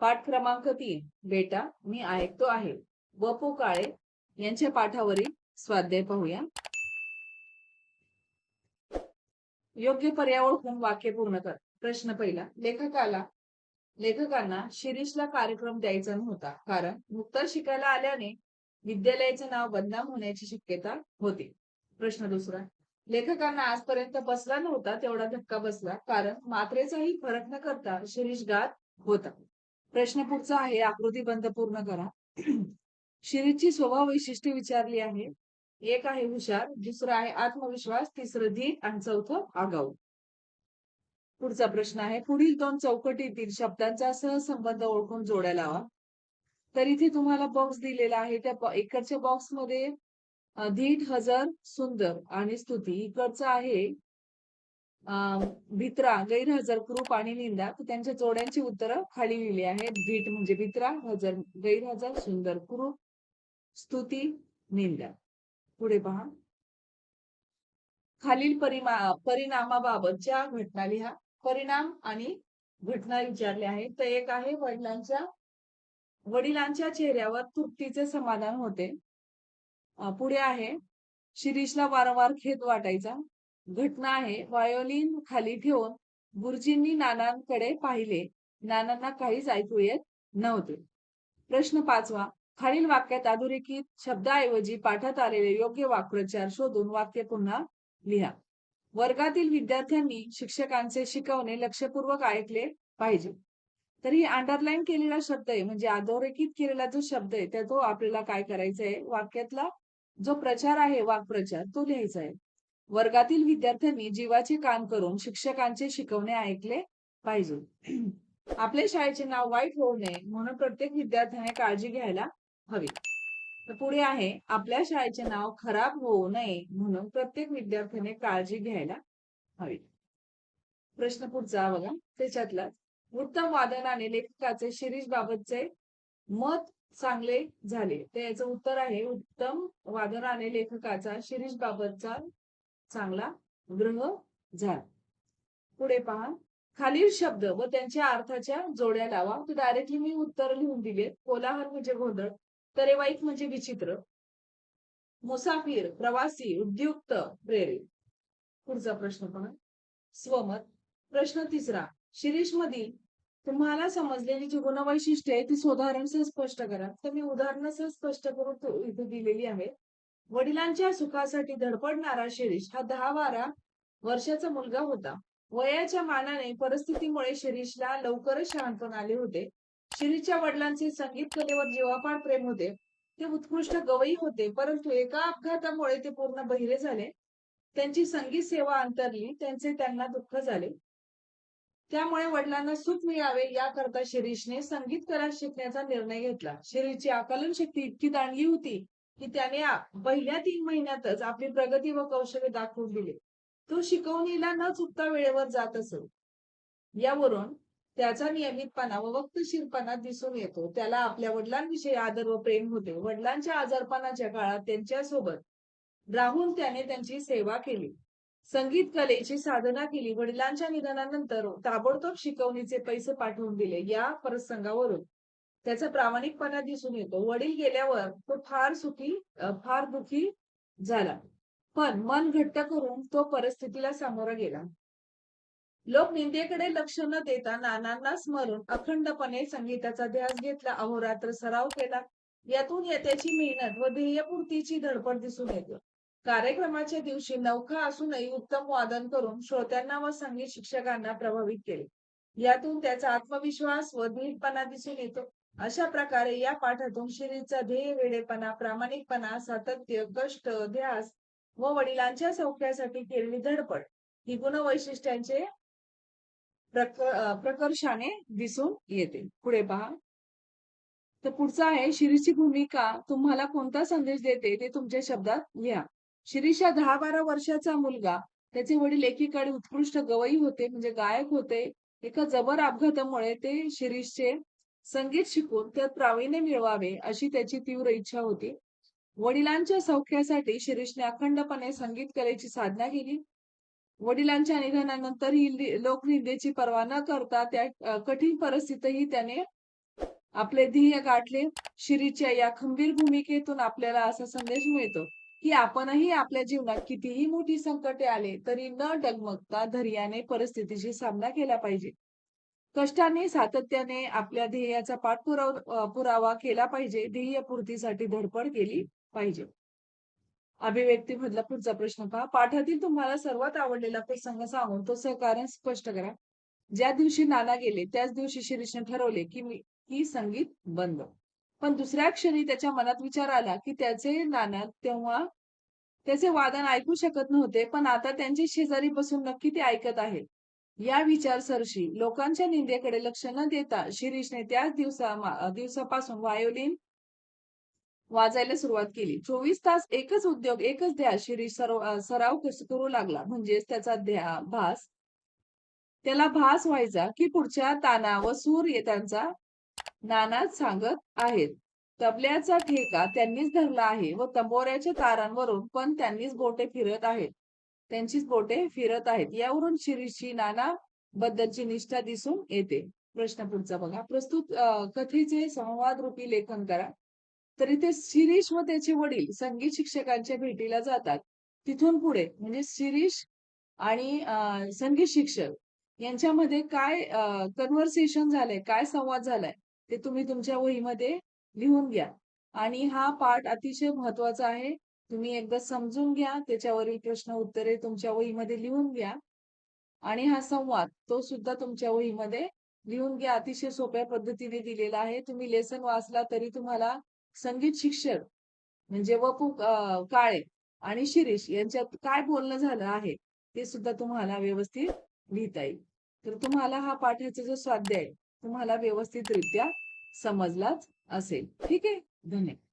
पाठ क्रमांक तीन बेटा मी ऐकतो आहे. वपू काळे यांच्या पाठावरील स्वाध्याय पाहूया. योग्य पर्याय ओळखून वाक्य पूर्ण कर. प्रश्न पहिला लेखकाला लेखकांना शिरीषला कार्यक्रम द्यायचा नव्हता कारण नुकतं शिकायला आल्याने विद्यालयाचे नाव बदनाम होण्याची शक्यता होती. प्रश्न दुसरा लेखकांना आजपर्यंत बसला नव्हता तेवढा धक्का बसला कारण मात्रेचाही फरक न करता शिरीष गात होता. प्रश्न पुढचा आहे आकृती बंद पूर्ण करा. शिरीची स्वभाव वैशिष्ट्ये विचारली आहे. एक आहे हुशार दुसरं आहे आत्मविश्वास तिसरं धीर आणि चौथं आगाऊ. पुढचा प्रश्न आहे पुढील दोन चौकटीतील शब्दांचा सहसंबंध ओळखून जोड्या लावा. तर इथे तुम्हाला बॉक्स दिलेला आहे त्या इकडच्या बॉक्समध्ये धीट हजर सुंदर आणि स्तुती. इकडचं आहे भित्रा गैरहजर कृप आणि निंदा तर त्यांच्या जोड्यांची उत्तरं खाली लिहिली आहेत भीट म्हणजे भित्रा हजर गैरहजर सुंदर कृप स्तुती निंदा. पुढे पहा. खालील परिमा परिणामाबाबतच्या घटना लिहा. परिणाम आणि घटना विचारले आहेत. तर एक आहे वडिलांच्या वडिलांच्या चेहऱ्यावर तृप्तीचे समाधान होते. पुढे आहे. शिरीषला वारंवार खेद वाटायचा. घटना आहे. वायोलिन खाली ठेवून गुरुजींनी नानांकडे पाहिले. नानांना काहीच ऐकू येत नव्हते. प्रश्न पाचवा. खालील वाक्यात अधोरेखित शब्दाऐवजी पाठात आलेले योग्य वाक्प्रचार शोधून वाक्य पुन्हा लिहा. वर्गातील विद्यार्थ्यांनी शिक्षकांचे शिकवणे लक्षपूर्वक ऐकले पाहिजे. तरी अंडरलाईन केलेला शब्द आहे म्हणजे अधोरेखित केलेला जो शब्द आहे त्या तो आपल्याला काय करायचा आहे वाक्यातला जो प्रचार आहे वाक्प्रचार तो लिहायचा आहे. वर्गातील विद्यार्थ्यांनी जीवाचे काम करून शिक्षकांचे शिकवणे ऐकले पाहिजे. आपल्या शाळेचे नाव वाईट होऊ नये म्हणून प्रत्येक विद्यार्थ्याने काळजी घ्यायला हवी. तर पुढे आहे आपल्या शाळेचे नाव खराब होऊ नये म्हणून प्रत्येक विद्यार्थ्याने काळजी घ्यायला हवी. प्रश्न पुढचा बघा. त्याच्यातला उत्तम वादनाने लेखकाचे शिरीष बाबतचे मत चांगले झाले. तर याचं उत्तर आहे उत्तम वादनाने लेखकाचा शिरीष बाबतचा चांगला ग्रह झाला. पुढे पहा. खालील शब्द व त्यांच्या अर्थाच्या जोड्या लावा. तर डायरेक्टली मी उत्तर लिहून दिले. कोलाहल म्हणजे गोंधळ. तरेवाईक म्हणजे विचित्र. मुसाफिर प्रवासी उद्युक्त प्रेरित. पुढचा प्रश्न पहा. स्वमत. प्रश्न तिसरा. शिरीष मधील तुम्हाला समजलेली जी गुणवैशिष्ट्य आहे ती उदाहरणसह स्पष्ट करा. तर मी उदाहरणासह स्पष्ट करून इथे दिलेली आहे. वडिलांच्या सुखासाठी धडपडणारा शिरीष हा दहा बारा वर्षाचा मुलगा होता. वयाच्या मानाने परिस्थितीमुळे शिरीषला लवकरच शहाणपण आले होते. शिरीषच्या वडिलांचे संगीत कलेवर जीवापाड प्रेम होते. ते उत्कृष्ट गवई होते परंतु एका अपघातामुळे ते पूर्ण बहिरे झाले. त्यांची संगीत सेवा अंतरली त्यांचे त्यांना दुःख झाले. त्यामुळे वडिलांना सुख मिळावे याकरता शिरीषने संगीत कला शिकण्याचा निर्णय घेतला. शिरीषची आकलन शक्ती इतकी दांडली होती की त्याने पहिल्या तीन महिन्यातच आपली प्रगती व कौशल्य दाखवून दिले. तो शिकवणीला न चुकता वेळेवर जात असत यावरून त्याचा नियमितपणा व वक्तशीरपणा दिसून येतो. त्याला आपल्या वडिलांविषयी आदर व प्रेम होते. वडिलांच्या आजारपणाच्या काळात त्यांच्यासोबत राहून त्याने त्यांची सेवा केली. संगीत कलेची साधना केली. वडिलांच्या निधनानंतर ताबडतोब शिकवणीचे पैसे पाठवून दिले. या प्रसंगावरून त्याचा प्रामाणिकपणा दिसून येतो. वडील गेल्यावर तो फार सुखी फार दुखी झाला. पण मन घट्ट करून तो परिस्थितीला सामोरा गेला. लोक निंदेकडे लक्ष न देता नानांना स्मरून अखंडपणे संगीताचा ध्यास घेतला अहोरात्र सराव केला. यातून येत्याची मेहनत व ध्येयपूर्तीची धडपड दिसून येते. कार्यक्रमाच्या दिवशी नौखा असूनही उत्तम वादन करून श्रोत्यांना व संगीत शिक्षकांना प्रभावित केले. यातून त्याचा आत्मविश्वास व धीरपणा दिसून येतो. अशा प्रकारे या पाठातून श्रीचा ध्येय वेडेपणा प्रामाणिकपणा सातत्य कष्ट ध्यास व वडिलांच्या सौख्यासाठी केलेली धडपड ही गुणवैशिष्ट्यांचे वैशिष्ट्यांचे प्रकर्षाने दिसून येते. पुढे पहा. तर पुढचा आहे शिरीषची भूमिका तुम्हाला कोणता संदेश देते ते तुमच्या शब्दात लिहा. शिरीष दहा बारा वर्षाचा मुलगा. त्याचे वडील एकीकडे उत्कृष्ट गवई होते म्हणजे गायक होते. एका जबर अपघातामुळे ते शिरीषचे संगीत शिकून त्यात प्रावीण्य मिळवावे अशी त्याची तीव्र इच्छा होती. वडिलांच्या सौख्यासाठी शिरीषने अखंडपणे संगीत कलेची साधना केली. वडिलांच्या निधनानंतर ही लोकनिंदेची पर्वा न करता त्या कठीण परिस्थितीतही त्याने आपले ध्येय गाठले. शिरीच्या या खंबीर भूमिकेतून आपल्याला असा संदेश मिळतो की आपणही आपल्या जीवनात कितीही मोठी संकटे आले तरी न डगमगता धैर्याने परिस्थितीशी सामना केला पाहिजे. कष्टाने सातत्याने आपल्या ध्येयाचा पाठपुरावा पुरावा केला पाहिजे. ध्येयपूर्तीसाठी धडपड केली पाहिजे. अभिव्यक्ती मधला पुढचा प्रश्न पहा. पाठातील तुम्हाला सर्वात आवडलेला प्रसंग सांगून तो सहकार्य स्पष्ट करा. ज्या दिवशी नाना गेले त्याच दिवशी शिरीषने ठरवले की मी ही संगीत बंद. पण दुसऱ्या क्षणी त्याच्या मनात विचार आला की त्याचे नाना तेव्हा त्याचे वादन ऐकू शकत नव्हते. पण आता त्यांचे शेजारी बसून नक्की ते ऐकत आहेत. या विचारसरशी लोकांच्या निंदेकडे लक्ष न देता शिरीषने त्याच दिवसा दिवसापासून व्हायोलिन वाजायला सुरुवात केली. चोवीस तास एकच उद्योग एकच ध्यास शिरीष सर्व सराव करू लागला. म्हणजेच त्याचा ध्या भास त्याला भास व्हायचा की पुढच्या ताना व सूर ये- त्यांचा नानाच सांगत आहेत. तबल्याचा ठेका त्यांनीच धरला आहे व तंबोऱ्याच्या तारांवरून पण त्यांनीच गोटे फिरत आहेत. त्यांचीच बोटे फिरत आहेत. यावरून शिरीषची नाना बद्दलची निष्ठा दिसून येते. प्रश्न पुढचा बघा. प्रस्तुत कथेचे संवाद रूपी लेखन करा. तर इथे शिरीष व त्याचे वडील संगीत शिक्षकांच्या भेटीला जातात. तिथून पुढे म्हणजे शिरीष आणि संगीत शिक्षक यांच्यामध्ये काय कन्व्हर्सेशन झालंय काय संवाद झालाय ते तुम्ही तुमच्या वहीमध्ये लिहून घ्या. आणि हा पाठ अतिशय महत्त्वाचा आहे. तुम्ही एकदा समजून घ्या त्याच्यावरील प्रश्न उत्तरे तुमच्या वहीमध्ये लिहून घ्या. आणि हा संवाद तो सुद्धा तुमच्या वहीमध्ये लिहून घ्या. अतिशय सोप्या पद्धतीने दिलेला आहे. तुम्ही लेसन वाचला तरी तुम्हाला संगीत शिक्षक म्हणजे वपू काळे आणि शिरीष यांच्यात काय बोलणं झालं आहे ते सुद्धा तुम्हाला व्यवस्थित लिहिता येईल. तर तुम्हाला हा पाठाचा जो स्वाध्याय तुम्हाला व्यवस्थितरित्या समजलाच असेल. ठीक आहे? धन्यवाद.